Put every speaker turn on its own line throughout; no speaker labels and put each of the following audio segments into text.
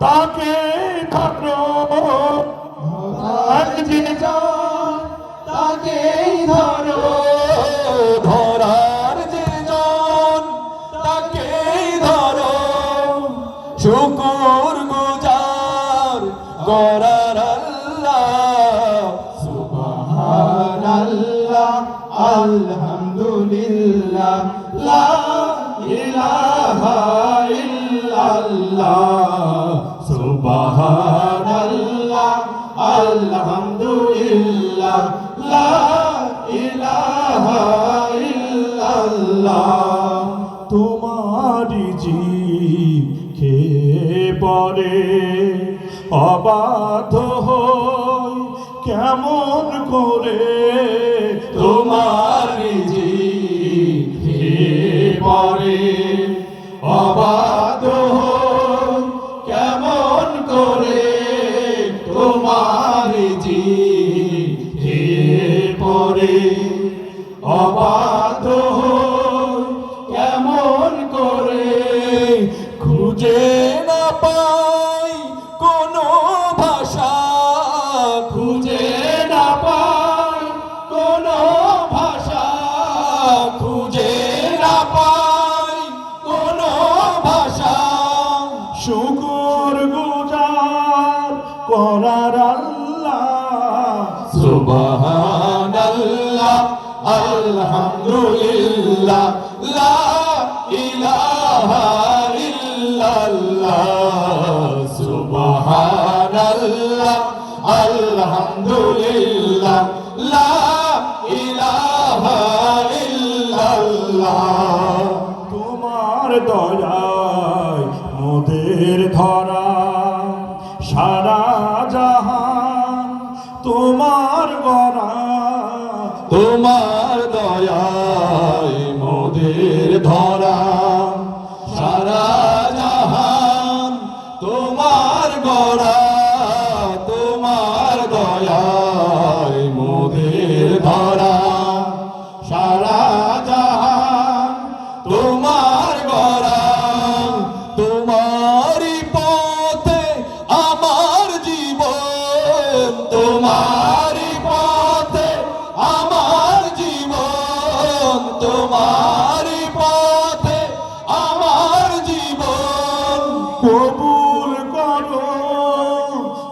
তাকে যে ধরো। ধরার ধরো। শুকুর আল্লাহ। সুবহানাল্লাহ আলহামদুলিল্লাহ লা ইলাহা ইল্লাল্লাহ। সুবহানাল্লাহ আলহামদুলিল্লাহ লা ইলাহা ইল্লাল্লাহ। তোমারি জি খেয়ে পরে অবাধ হই কেমন করে? তোমার পরে অবাধ কেমন করে খুঁজে না পাই কোনো ভাষা। খুঁজে না পাই কোনো ভাষা। খুঁজে না পাই কোনো ভাষা। শুকুর গুজার করার আল্লাহ। সুবহানাল্লাহ আলহামদুলিল্লাহ, লা ইলাহা ইল্লাল্লাহ, সুবহানাল্লাহ, আলহামদুলিল্লাহ, লা ইলাহা ইল্লাল্লাহ। তোমার দয়ায় মোদের ধরা, সারা জাহান তোমার গড়া, তোমার তোমার গড়া, তোমার দয়ায় মোদের ধরা। সারা জাহান তোমার গড়া, তোমারই পথে আমার জীবন তোমারই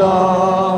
লা